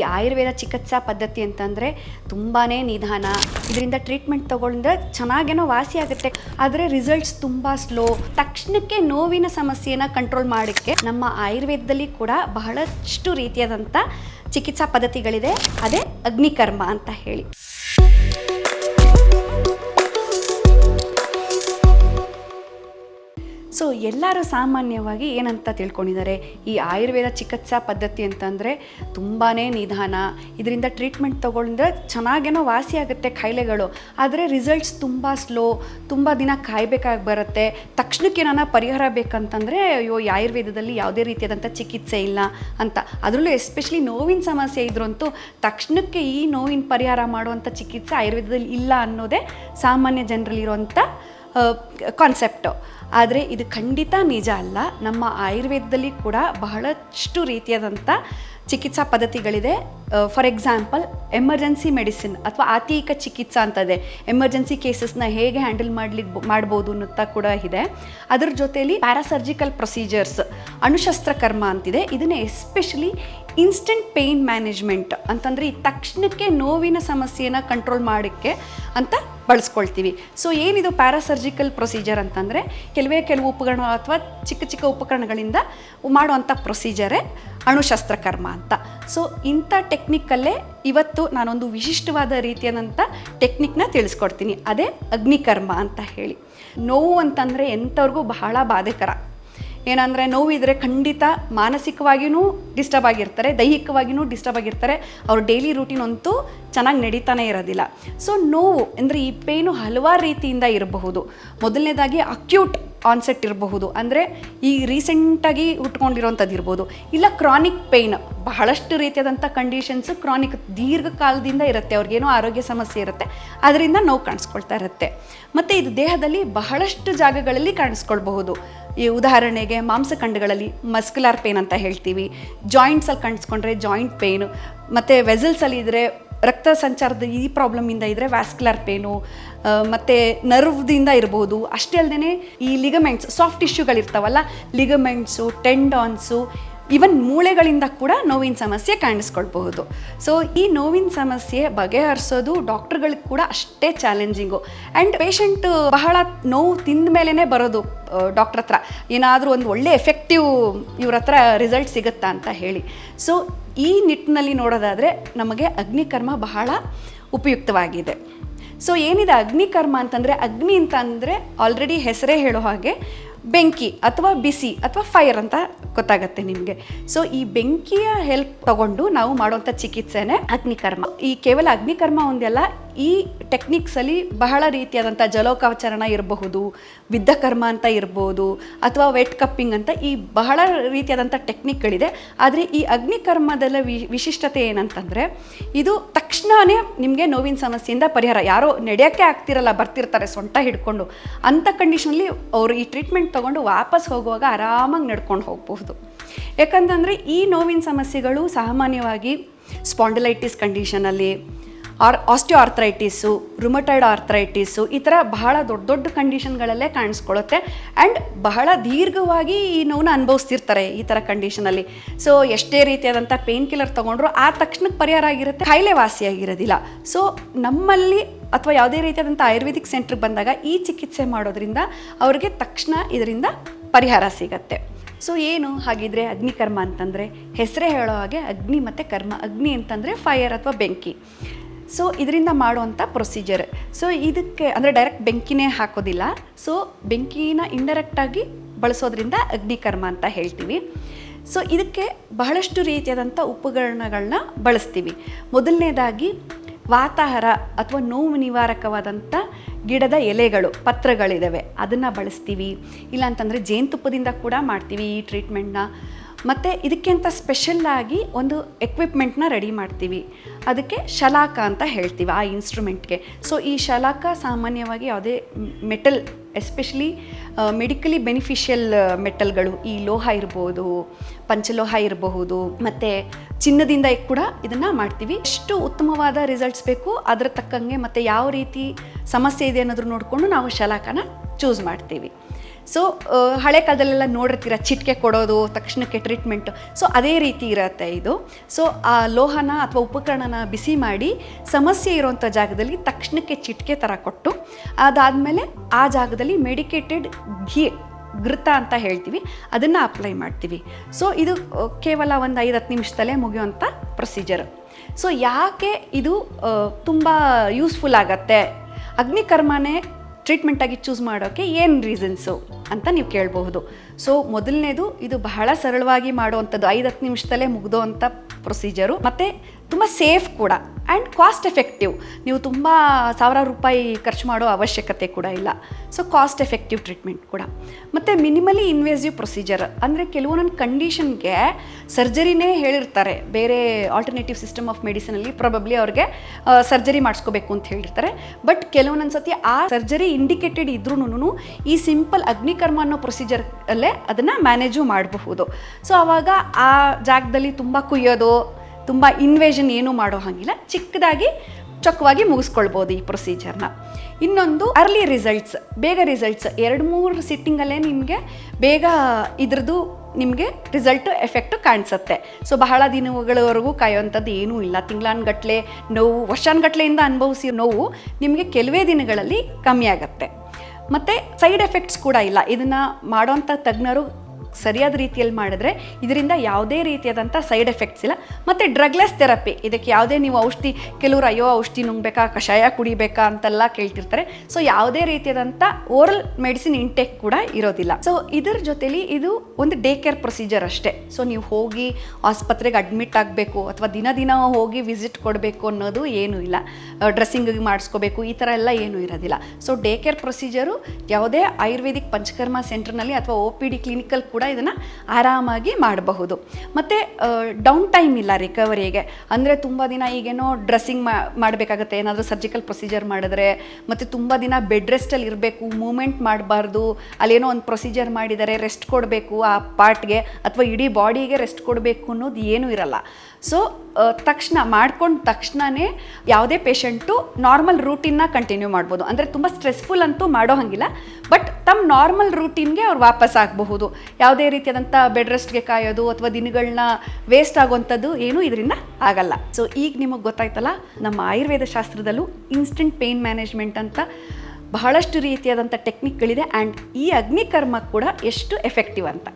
ಈ ಆಯುರ್ವೇದ ಚಿಕಿತ್ಸಾ ಪದ್ಧತಿ ಅಂತಂದರೆ ತುಂಬಾ ನಿಧಾನ. ಇದರಿಂದ ಟ್ರೀಟ್ಮೆಂಟ್ ತಗೊಂಡ್ರೆ ಚೆನ್ನಾಗೇನೋ ವಾಸಿ ಆಗುತ್ತೆ. ಆದರೆ ರಿಸಲ್ಟ್ಸ್ ತುಂಬ ಸ್ಲೋ ತಕ್ಷಣಕ್ಕೆ ನೋವಿನ ಸಮಸ್ಯೆನ ಕಂಟ್ರೋಲ್ ಮಾಡೋಕ್ಕೆ ನಮ್ಮ ಆಯುರ್ವೇದದಲ್ಲಿ ಕೂಡ ಬಹಳಷ್ಟು ರೀತಿಯಾದಂಥ ಚಿಕಿತ್ಸಾ ಪದ್ಧತಿಗಳಿದೆ. ಅದೇ ಅಗ್ನಿಕರ್ಮ ಅಂತ ಹೇಳಿ. ಸೊ ಎಲ್ಲರೂ ಸಾಮಾನ್ಯವಾಗಿ ಏನಂತ ತಿಳ್ಕೊಂಡಿದ್ದಾರೆ? ಈ ಆಯುರ್ವೇದ ಚಿಕಿತ್ಸಾ ಪದ್ಧತಿ ಅಂತಂದರೆ ತುಂಬಾ ನಿಧಾನ, ಇದರಿಂದ ಟ್ರೀಟ್ಮೆಂಟ್ ತೊಗೊಂಡ್ರೆ ಚೆನ್ನಾಗೇನೋ ವಾಸಿ ಆಗುತ್ತೆ ಕಾಯಿಲೆಗಳು ಆದರೆ ರಿಸಲ್ಟ್ಸ್ ತುಂಬ ಸ್ಲೋ ತುಂಬ ದಿನ ಕಾಯಬೇಕಾಗಿ ಬರುತ್ತೆ. ತಕ್ಷಣಕ್ಕೆ ಏನಾನ ಪರಿಹಾರ ಬೇಕಂತಂದರೆ, ಅಯ್ಯೋ ಆಯುರ್ವೇದದಲ್ಲಿ ಯಾವುದೇ ರೀತಿಯಾದಂಥ ಚಿಕಿತ್ಸೆ ಇಲ್ಲ ಅಂತ. ಅದರಲ್ಲೂ ಎಸ್ಪೆಷಲಿ ನೋವಿನ ಸಮಸ್ಯೆ ಇದ್ರಂತೂ ತಕ್ಷಣಕ್ಕೆ ಈ ನೋವಿನ ಪರಿಹಾರ ಮಾಡುವಂಥ ಚಿಕಿತ್ಸೆ ಆಯುರ್ವೇದದಲ್ಲಿ ಇಲ್ಲ ಅನ್ನೋದೇ ಸಾಮಾನ್ಯ ಜನರಲ್ಲಿರುವಂಥ ಕಾನ್ಸೆಪ್ಟು ಆದರೆ ಇದು ಖಂಡಿತ ನಿಜ ಅಲ್ಲ. ನಮ್ಮ ಆಯುರ್ವೇದದಲ್ಲಿ ಕೂಡ ಬಹಳಷ್ಟು ರೀತಿಯಾದಂಥ ಚಿಕಿತ್ಸಾ ಪದ್ಧತಿಗಳಿದೆ. ಫಾರ್ ಎಕ್ಸಾಂಪಲ್, ಎಮರ್ಜೆನ್ಸಿ ಮೆಡಿಸಿನ್ ಅಥವಾ ಆತೀಕ ಚಿಕಿತ್ಸಾ ಅಂತದೆ. ಎಮರ್ಜೆನ್ಸಿ ಕೇಸಸ್ನ ಹೇಗೆ ಹ್ಯಾಂಡಲ್ ಮಾಡ್ಲಿಕ್ಕೆ ಮಾಡ್ಬೋದು ಅನ್ನುತ್ತಾ ಕೂಡ ಇದೆ. ಅದರ ಜೊತೆಯಲ್ಲಿ ಪ್ಯಾರಾಸರ್ಜಿಕಲ್ ಪ್ರೊಸೀಜರ್ಸ್, ಅಣುಶಸ್ತ್ರಕರ್ಮ ಅಂತಿದೆ. ಇದನ್ನು ಎಸ್ಪೆಷಲಿ ಇನ್ಸ್ಟೆಂಟ್ ಪೇಯ್ನ್ ಮ್ಯಾನೇಜ್ಮೆಂಟ್ ಅಂತಂದರೆ ಈ ತಕ್ಷಣಕ್ಕೆ ನೋವಿನ ಸಮಸ್ಯೆನ ಕಂಟ್ರೋಲ್ ಮಾಡೋಕ್ಕೆ ಅಂತ ಬಳಸ್ಕೊಳ್ತೀವಿ. ಸೊ ಏನಿದು ಪ್ಯಾರಾಸರ್ಜಿಕಲ್ ಪ್ರೊಸೀಜರ್ ಅಂತಂದರೆ ಕೆಲವೇ ಕೆಲವು ಉಪಕರಣ ಅಥವಾ ಚಿಕ್ಕ ಚಿಕ್ಕ ಉಪಕರಣಗಳಿಂದ ಮಾಡುವಂಥ ಪ್ರೊಸೀಜರೇ ಅಣುಶಸ್ತ್ರಕರ್ಮ ಅಂತ. ಸೊ ಇಂಥ ಟೆಕ್ನಿಕ್ಕಲ್ಲೇ ಇವತ್ತು ನಾನೊಂದು ವಿಶಿಷ್ಟವಾದ ರೀತಿಯಾದಂಥ ಟೆಕ್ನಿಕ್ನ ತಿಳಿಸ್ಕೊಡ್ತೀನಿ. ಅದೇ ಅಗ್ನಿಕರ್ಮ ಅಂತ ಹೇಳಿ. ನೋವು ಅಂತಂದರೆ ಎಂಥವ್ರಿಗೂ ಬಹಳ ಬಾಧೆಕರ. ಏನಂದರೆ ನೋವಿದ್ರೆ ಖಂಡಿತ ಮಾನಸಿಕವಾಗಿಯೂ ಡಿಸ್ಟರ್ಬ್ ಆಗಿರ್ತಾರೆ ದೈಹಿಕವಾಗಿಯೂ ಡಿಸ್ಟರ್ಬ್ ಆಗಿರ್ತಾರೆ. ಅವ್ರ ಡೈಲಿ ರೂಟೀನ್ ಅಂತೂ ಚೆನ್ನಾಗಿ ನಡೀತಾನೆ ಇರೋದಿಲ್ಲ. ಸೊ ನೋವು ಅಂದರೆ ಈ ಪೇನು ಹಲವಾರು ರೀತಿಯಿಂದ ಇರಬಹುದು. ಮೊದಲನೇದಾಗಿ ಅಕ್ಯೂಟ್ ಆನ್ಸೆಟ್ ಇರಬಹುದು. ಅಂದರೆ ಈ ರೀಸೆಂಟಾಗಿ ಹುಟ್ಕೊಂಡಿರೋಂಥದ್ದು ಇರ್ಬೋದು. ಇಲ್ಲ ಕ್ರಾನಿಕ್ ಪೇಯ್ನ್ ಬಹಳಷ್ಟು ರೀತಿಯಾದಂಥ ಕಂಡೀಷನ್ಸು ಕ್ರಾನಿಕ್ ದೀರ್ಘಕಾಲದಿಂದ ಇರುತ್ತೆ. ಅವ್ರಿಗೇನೋ ಆರೋಗ್ಯ ಸಮಸ್ಯೆ ಇರುತ್ತೆ. ಅದರಿಂದ ನೋವು ಕಾಣಿಸ್ಕೊಳ್ತಾ ಇರುತ್ತೆ. ಮತ್ತು ಇದು ದೇಹದಲ್ಲಿ ಬಹಳಷ್ಟು ಜಾಗಗಳಲ್ಲಿ ಕಾಣಿಸ್ಕೊಳ್ಬಹುದು. ಈ ಉದಾಹರಣೆಗೆ ಮಾಂಸಖಂಡಗಳಲ್ಲಿ ಮಸ್ಕ್ಯುಲಾರ್ ಪೇನ್ ಅಂತ ಹೇಳ್ತೀವಿ. ಜಾಯಿಂಟ್ಸಲ್ಲಿ ಕಾಣಿಸ್ಕೊಂಡ್ರೆ ಜಾಯಿಂಟ್ ಪೇನು, ಮತ್ತು ವೆಸಲ್ಸಲ್ಲಿ ಇದ್ದರೆ ರಕ್ತ ಸಂಚಾರದ ಈ ಪ್ರಾಬ್ಲಮಿಂದ ಇದ್ದರೆ ವ್ಯಾಸ್ಕ್ಯುಲರ್ ಪೇನು ಮತ್ತು ನರ್ವ್ದಿಂದ ಇರ್ಬೋದು. ಅಷ್ಟೇ ಅಲ್ಲದೆ ಈ ಲಿಗಮೆಂಟ್ಸ್ ಸಾಫ್ಟ್ ಟಿಶ್ಯೂಗಳಿರ್ತಾವಲ್ಲ ಲಿಗಮೆಂಟ್ಸು ಟೆಂಡಾನ್ಸು ಈವನ್ ಮೂಳೆಗಳಿಂದ ಕೂಡ ನೋವಿನ ಸಮಸ್ಯೆ ಕಾಣಿಸ್ಕೊಳ್ಬಹುದು. ಸೊ ಈ ನೋವಿನ ಸಮಸ್ಯೆ ಬಗೆಹರಿಸೋದು ಡಾಕ್ಟರ್ಗಳಿಗೆ ಕೂಡ ಅಷ್ಟೇ ಚಾಲೆಂಜಿಂಗು. ಆ್ಯಂಡ್ ಪೇಷಂಟ್ ಬಹಳ ನೋವು ತಿಂದ ಮೇಲೇ ಬರೋದು ಡಾಕ್ಟ್ರ್ ಹತ್ರ. ಏನಾದರೂ ಒಂದು ಒಳ್ಳೆ ಎಫೆಕ್ಟಿವ್ ಇವ್ರ ಹತ್ರ ರಿಸಲ್ಟ್ ಸಿಗುತ್ತಾ ಅಂತ ಹೇಳಿ. ಸೊ ಈ ನಿಟ್ಟಿನಲ್ಲಿ ನೋಡೋದಾದರೆ ನಮಗೆ ಅಗ್ನಿಕರ್ಮ ಬಹಳ ಉಪಯುಕ್ತವಾಗಿದೆ. ಸೊ ಏನಿದೆ ಅಗ್ನಿಕರ್ಮ ಅಂತಂದರೆ, ಅಗ್ನಿ ಅಂತ ಅಂದರೆ ಆಲ್ರೆಡಿ ಹೆಸರೇ ಹೇಳೋ ಹಾಗೆ ಬೆಂಕಿ ಅಥವಾ ಬಿಸಿ ಅಥವಾ ಫೈರ್ ಅಂತ ಗೊತ್ತಾಗತ್ತೆ ನಿಮಗೆ. ಸೊ ಈ ಬೆಂಕಿಯ ಹೆಲ್ಪ್ ತಗೊಂಡು ನಾವು ಮಾಡುವಂಥ ಚಿಕಿತ್ಸೆನೇ ಅಗ್ನಿಕರ್ಮ. ಈ ಕೇವಲ ಅಗ್ನಿಕರ್ಮ ಒಂದೆಲ್ಲ ಈ ಟೆಕ್ನಿಕ್ಸಲ್ಲಿ ಬಹಳ ರೀತಿಯಾದಂಥ ಜಲೋಕಾಚರಣ ಇರಬಹುದು ವಿದ್ಧಕರ್ಮ ಅಂತ ಇರ್ಬೋದು ಅಥವಾ ವೆಟ್ ಕಪ್ಪಿಂಗ್ ಅಂತ ಈ ಬಹಳ ರೀತಿಯಾದಂಥ ಟೆಕ್ನಿಕ್ಗಳಿದೆ. ಆದರೆ ಈ ಅಗ್ನಿಕರ್ಮದಲ್ಲ ವಿ, ವಿಶಿಷ್ಟತೆ ಏನಂತಂದರೆ, ಇದು ತಕ್ಷಣವೇ ನಿಮಗೆ ನೋವಿನ ಸಮಸ್ಯೆಯಿಂದ ಪರಿಹಾರ. ಯಾರೋ ನಡೆಯೋಕ್ಕೆ ಆಗ್ತಿರಲ್ಲ, ಬರ್ತಿರ್ತಾರೆ ಸೊಂಟ ಹಿಡ್ಕೊಂಡು. ಅಂಥ ಕಂಡೀಷನಲ್ಲಿ ಅವರು ಈ ಟ್ರೀಟ್ಮೆಂಟ್ ತೊಗೊಂಡು ವಾಪಸ್ ಹೋಗುವಾಗ ಆರಾಮಾಗಿ ನಡ್ಕೊಂಡು ಹೋಗಬಹುದು. ಯಾಕಂತಂದರೆ ಈ ನೋವಿನ ಸಮಸ್ಯೆಗಳು ಸಾಮಾನ್ಯವಾಗಿ ಸ್ಪಾಂಡಲೈಟಿಸ್ ಕಂಡೀಷನಲ್ಲಿ or osteoarthritis rheumatoid arthritis ಈ ಥರ ಬಹಳ ದೊಡ್ಡ ದೊಡ್ಡ ಕಂಡೀಷನ್ಗಳಲ್ಲೇ ಕಾಣಿಸ್ಕೊಳ್ಳುತ್ತೆ. ಆ್ಯಂಡ್ ಬಹಳ ದೀರ್ಘವಾಗಿ ಈ ನೋವನ್ನ ಅನುಭವಿಸ್ತಿರ್ತಾರೆ ಈ ಥರ ಕಂಡೀಷನಲ್ಲಿ ಸೊ ಎಷ್ಟೇ ರೀತಿಯಾದಂಥ ಪೇನ್ ಕಿಲ್ಲರ್ ತೊಗೊಂಡ್ರು ಆ ತಕ್ಷಣಕ್ಕೆ ಪರಿಹಾರ ಆಗಿರುತ್ತೆ ಕಾಯಿಲೆ ವಾಸಿಯಾಗಿರೋದಿಲ್ಲ ಸೊ ನಮ್ಮಲ್ಲಿ ಅಥವಾ ಯಾವುದೇ ರೀತಿಯಾದಂಥ ಆಯುರ್ವೇದಿಕ್ ಸೆಂಟ್ರಿಗೆ ಬಂದಾಗ ಈ ಚಿಕಿತ್ಸೆ ಮಾಡೋದ್ರಿಂದ ಅವ್ರಿಗೆ ತಕ್ಷಣ ಇದರಿಂದ ಪರಿಹಾರ ಸಿಗತ್ತೆ. ಸೊ ಏನು ಹಾಗಿದ್ರೆ ಅಗ್ನಿಕರ್ಮ ಅಂತಂದರೆ, ಹೆಸರೇ ಹೇಳೋ ಹಾಗೆ ಅಗ್ನಿ ಮತ್ತು ಕರ್ಮ. ಅಗ್ನಿ ಅಂತಂದರೆ ಫೈರ್ ಅಥವಾ ಬೆಂಕಿ. ಸೊ ಇದರಿಂದ ಮಾಡುವಂಥ ಪ್ರೊಸೀಜರ್ ಸೊ ಇದಕ್ಕೆ ಅಂದರೆ ಡೈರೆಕ್ಟ್ ಬೆಂಕಿನೇ ಹಾಕೋದಿಲ್ಲ. ಸೊ ಬೆಂಕಿನ ಇಂಡೈರೆಕ್ಟಾಗಿ ಬಳಸೋದ್ರಿಂದ ಅಗ್ನಿಕರ್ಮ ಅಂತ ಹೇಳ್ತೀವಿ. ಸೊ ಇದಕ್ಕೆ ಬಹಳಷ್ಟು ರೀತಿಯಾದಂಥ ಉಪಕರಣಗಳನ್ನ ಬಳಸ್ತೀವಿ. ಮೊದಲನೇದಾಗಿ ವಾತಾಹಾರ ಅಥವಾ ನೋವು ನಿವಾರಕವಾದಂಥ ಗಿಡದ ಎಲೆಗಳು ಪತ್ರಗಳಿದ್ದಾವೆ ಅದನ್ನು ಬಳಸ್ತೀವಿ. ಇಲ್ಲಾಂತಂದರೆ ಜೇನುತುಪ್ಪದಿಂದ ಕೂಡ ಮಾಡ್ತೀವಿ ಈ ಟ್ರೀಟ್ಮೆಂಟ್ನ ಮತ್ತು ಇದಕ್ಕೆ ಅಂತ ಸ್ಪೆಷಲ್ಲಾಗಿ ಒಂದು ಎಕ್ವಿಪ್ಮೆಂಟ್ನ ರೆಡಿ ಮಾಡ್ತೀವಿ. ಅದಕ್ಕೆ ಶಲಾಕ ಅಂತ ಹೇಳ್ತೀವಿ ಆ ಇನ್ಸ್ಟ್ರೂಮೆಂಟ್ಗೆ ಸೊ ಈ ಶಲಾಕ ಸಾಮಾನ್ಯವಾಗಿ ಯಾವುದೇ ಮೆಟಲ್ ಎಸ್ಪೆಷಲಿ ಮೆಡಿಕಲಿ ಬೆನಿಫಿಷಿಯಲ್ ಮೆಟಲ್ಗಳು ಈ ಲೋಹ ಇರ್ಬೋದು, ಪಂಚಲೋಹ ಇರಬಹುದು, ಮತ್ತು ಚಿನ್ನದಿಂದ ಕೂಡ ಇದನ್ನು ಮಾಡ್ತೀವಿ. ಎಷ್ಟು ಉತ್ತಮವಾದ ರಿಸಲ್ಟ್ಸ್ ಬೇಕು, ಅದರ ತಕ್ಕಂಗೆ ಮತ್ತು ಯಾವ ರೀತಿ ಸಮಸ್ಯೆ ಇದೆ ಅನ್ನೋದ್ರು ನೋಡಿಕೊಂಡು ನಾವು ಶಲಾಕನ ಚೂಸ್ ಮಾಡ್ತೀವಿ. ಸೊ ಹಳೆ ಕಾಲದಲ್ಲೆಲ್ಲ ನೋಡಿರ್ತೀರ, ಚಿಟಿಕೆ ಕೊಡೋದು, ತಕ್ಷಣಕ್ಕೆ ಟ್ರೀಟ್ಮೆಂಟ್ ಸೊ ಅದೇ ರೀತಿ ಇರುತ್ತೆ ಇದು. ಸೊ ಆ ಲೋಹನ ಅಥವಾ ಉಪಕರಣನ ಬಿಸಿ ಮಾಡಿ, ಸಮಸ್ಯೆ ಇರುವಂಥ ಜಾಗದಲ್ಲಿ ತಕ್ಷಣಕ್ಕೆ ಚಿಟಿಕೆ ಥರ ಕೊಟ್ಟು, ಅದಾದಮೇಲೆ ಆ ಜಾಗದಲ್ಲಿ ಮೆಡಿಕೇಟೆಡ್ ಘೀ, ಘೃತ ಅಂತ ಹೇಳ್ತೀವಿ, ಅದನ್ನು ಅಪ್ಲೈ ಮಾಡ್ತೀವಿ. ಸೊ ಇದು ಕೇವಲ ಒಂದು ಐದು ಹತ್ತು ನಿಮಿಷದಲ್ಲೇ ಮುಗಿಯುವಂಥ ಪ್ರೊಸೀಜರ್ ಸೊ ಯಾಕೆ ಇದು ತುಂಬ ಯೂಸ್ಫುಲ್ ಆಗತ್ತೆ? ಅಗ್ನಿಕರ್ಮನೇ ಟ್ರೀಟ್ಮೆಂಟಾಗಿ ಚೂಸ್ ಮಾಡೋಕ್ಕೆ ಏನು ರೀಸನ್ಸು ಅಂತ ನೀವು ಕೇಳಬಹುದು. ಸೊ ಮೊದಲನೇದು ಇದು ಬಹಳ ಸರಳವಾಗಿ ಮಾಡುವಂಥದ್ದು ಐದು ಹತ್ತು ನಿಮಿಷದಲ್ಲೇ ಮುಗಿದೋ ಅಂಥ ಪ್ರೊಸೀಜರು ಮತ್ತು ತುಂಬ ಸೇಫ್ ಕೂಡ. ಆ್ಯಂಡ್ ಕಾಸ್ಟ್ ಎಫೆಕ್ಟಿವ್ ನೀವು ತುಂಬ ಸಾವಿರಾರು ರೂಪಾಯಿ ಖರ್ಚು ಮಾಡೋ ಅವಶ್ಯಕತೆ ಕೂಡ ಇಲ್ಲ. ಸೊ ಕಾಸ್ಟ್ ಎಫೆಕ್ಟಿವ್ ಟ್ರೀಟ್ಮೆಂಟ್ ಕೂಡ. ಮತ್ತು ಮಿನಿಮಲಿ ಇನ್ವೇಸಿವ್ ಪ್ರೊಸೀಜರ್ ಅಂದರೆ ಕೆಲವೊಂದೊಂದು ಕಂಡೀಷನ್ಗೆ ಸರ್ಜರಿನೇ ಹೇಳಿರ್ತಾರೆ. ಬೇರೆ ಆಲ್ಟರ್ನೇಟಿವ್ ಸಿಸ್ಟಮ್ ಆಫ್ ಮೆಡಿಸಿನಲ್ಲಿ ಪ್ರಾಬಬ್ಲಿ ಅವ್ರಿಗೆ ಸರ್ಜರಿ ಮಾಡಿಸ್ಕೋಬೇಕು ಅಂತ ಹೇಳಿರ್ತಾರೆ. ಬಟ್ ಕೆಲವೊಂದೊಂದು ಸತಿ ಆ ಸರ್ಜರಿ ಇಂಡಿಕೇಟೆಡ್ ಇದ್ರೂ ಈ ಸಿಂಪಲ್ ಅಗ್ನಿಕರ್ಮ ಅನ್ನೋ ಪ್ರೊಸೀಜರ್ ಅಲ್ಲೇ ಅದನ್ನು ಮ್ಯಾನೇಜು ಮಾಡಬಹುದು. ಸೊ ಆವಾಗ ಆ ಜಾಗದಲ್ಲಿ ತುಂಬ ಕುಯ್ಯೋದು ತುಂಬ ಇನ್ವೇಷನ್ ಏನೂ ಮಾಡೋ ಹಾಗಿಲ್ಲ. ಚಿಕ್ಕದಾಗಿ, ಚೊಕ್ಕವಾಗಿ ಮುಗಿಸ್ಕೊಳ್ಬೋದು ಈ ಪ್ರೊಸೀಜರ್ನ ಇನ್ನೊಂದು ಅರ್ಲಿ ರಿಸಲ್ಟ್ಸ್ ಬೇಗ ರಿಸಲ್ಟ್ಸ್ ಎರಡು, ಮೂರು ಸಿಟ್ಟಿಂಗಲ್ಲೇ ನಿಮಗೆ ಬೇಗ ಇದ್ರದ್ದು ನಿಮಗೆ ರಿಸಲ್ಟ್ ಎಫೆಕ್ಟು ಕಾಣಿಸುತ್ತೆ. ಸೊ ಬಹಳ ದಿನಗಳವರೆಗೂ ಕಾಯೋವಂಥದ್ದು ಏನೂ ಇಲ್ಲ. ತಿಂಗಳಾನ್ಗಟ್ಲೆ ನೋವು, ವರ್ಷಾನ್ಗಟ್ಲೆಯಿಂದ ಅನುಭವಿಸಿ ನೋವು ನಿಮಗೆ ಕೆಲವೇ ದಿನಗಳಲ್ಲಿ ಕಮ್ಮಿ ಆಗುತ್ತೆ. ಮತ್ತು ಸೈಡ್ ಎಫೆಕ್ಟ್ಸ್ ಕೂಡ ಇಲ್ಲ. ಇದನ್ನು ಮಾಡೋಂಥ ತಜ್ಞರು ಸರಿಯಾದ ರೀತಿಯಲ್ಲಿ ಮಾಡಿದ್ರೆ ಇದರಿಂದ ಯಾವುದೇ ರೀತಿಯಾದಂಥ ಸೈಡ್ ಎಫೆಕ್ಟ್ಸ್ ಇಲ್ಲ. ಮತ್ತು ಡ್ರಗ್ಲೆಸ್ ಥೆರಪಿ, ಇದಕ್ಕೆ ಯಾವುದೇ ನೀವು ಔಷಧಿ, ಕೆಲವರು ಅಯ್ಯೋ ಔಷಧಿ ನುಂಗ್ಬೇಕಾ, ಕಷಾಯ ಕುಡಿಬೇಕಾ ಅಂತೆಲ್ಲ ಕೇಳ್ತಿರ್ತಾರೆ. ಸೊ ಯಾವುದೇ ರೀತಿಯಾದಂಥ ಓರಲ್ ಮೆಡಿಸಿನ್ ಇಂಟೇಕ್ ಕೂಡ ಇರೋದಿಲ್ಲ. ಸೊ ಇದರ ಜೊತೆಲಿ ಇದು ಒಂದು ಡೇ ಕೇರ್ ಪ್ರೊಸೀಜರ್ ಅಷ್ಟೇ. ಸೊ ನೀವು ಹೋಗಿ ಆಸ್ಪತ್ರೆಗೆ ಅಡ್ಮಿಟ್ ಆಗಬೇಕು ಅಥವಾ ದಿನ ದಿನ ಹೋಗಿ ವಿಸಿಟ್ ಕೊಡಬೇಕು ಅನ್ನೋದು ಏನೂ ಇಲ್ಲ. ಡ್ರೆಸ್ಸಿಂಗ್ ಮಾಡಿಸ್ಕೋಬೇಕು, ಈ ಥರ ಎಲ್ಲ ಏನೂ ಇರೋದಿಲ್ಲ. ಸೊ ಡೇ ಕೇರ್ ಪ್ರೊಸೀಜರು ಯಾವುದೇ ಆಯುರ್ವೇದಿಕ್ ಪಂಚಕರ್ಮ ಸೆಂಟರ್ನಲ್ಲಿ ಅಥವಾ ಒ ಪಿ ಡಿ ಕ್ಲಿನಿಕಲ್ ಕೂಡ ಇದನ್ನು ಆರಾಮಾಗಿ ಮಾಡಬಹುದು. ಮತ್ತು ಡೌನ್ ಟೈಮ್ ಇಲ್ಲ ರಿಕವರಿಗೆ ಅಂದರೆ ತುಂಬ ದಿನ ಈಗೇನೋ ಡ್ರೆಸ್ಸಿಂಗ್ ಮಾಡಬೇಕಾಗತ್ತೆ. ಏನಾದರೂ ಸರ್ಜಿಕಲ್ ಪ್ರೊಸೀಜರ್ ಮಾಡಿದ್ರೆ, ಮತ್ತು ತುಂಬ ದಿನ ಬೆಡ್ ರೆಸ್ಟಲ್ಲಿ ಇರಬೇಕು ಮೂಮೆಂಟ್ ಮಾಡಬಾರ್ದು. ಅಲ್ಲೇನೋ ಒಂದು ಪ್ರೊಸೀಜರ್ ಮಾಡಿದರೆ ರೆಸ್ಟ್ ಕೊಡಬೇಕು ಆ ಪಾರ್ಟ್ಗೆ ಅಥವಾ ಇಡೀ ಬಾಡಿಗೆ ರೆಸ್ಟ್ ಕೊಡಬೇಕು ಅನ್ನೋದು ಏನೂ ಇರಲ್ಲ. ಸೊ ತಕ್ಷಣ ಮಾಡ್ಕೊಂಡ ತಕ್ಷಣವೇ ಯಾವುದೇ ಪೇಷಂಟು ನಾರ್ಮಲ್ ರೂಟೀನ್ನ ಕಂಟಿನ್ಯೂ ಮಾಡ್ಬೋದು. ಅಂದರೆ ತುಂಬ ಸ್ಟ್ರೆಸ್ಫುಲ್ ಅಂತೂ ಮಾಡೋ ಹಾಗಿಲ್ಲ ಬಟ್ ತಮ್ಮ ನಾರ್ಮಲ್ ರೂಟೀನ್ಗೆ ಅವ್ರು ವಾಪಸ್ ಆಗಬಹುದು. ಯಾವುದೇ ರೀತಿಯಾದಂಥ ಬೆಡ್ ರೆಸ್ಟ್ಗೆ ಕಾಯೋದು ಅಥವಾ ದಿನಗಳನ್ನ ವೇಸ್ಟ್ ಆಗುವಂಥದ್ದು ಏನೂ ಇದರಿಂದ ಆಗಲ್ಲ. ಸೊ ಈಗ ನಿಮಗೆ ಗೊತ್ತಾಯ್ತಲ್ಲ, ನಮ್ಮ ಆಯುರ್ವೇದ ಶಾಸ್ತ್ರದಲ್ಲೂ ಇನ್ಸ್ಟೆಂಟ್ ಪೇಯ್ನ್ ಮ್ಯಾನೇಜ್ಮೆಂಟ್ ಅಂತ ಬಹಳಷ್ಟು ರೀತಿಯಾದಂಥ ಟೆಕ್ನಿಕ್ಗಳಿದೆ ಆ್ಯಂಡ್ ಈ ಅಗ್ನಿಕರ್ಮ ಕೂಡ ಎಷ್ಟು ಎಫೆಕ್ಟಿವ್ ಅಂತ.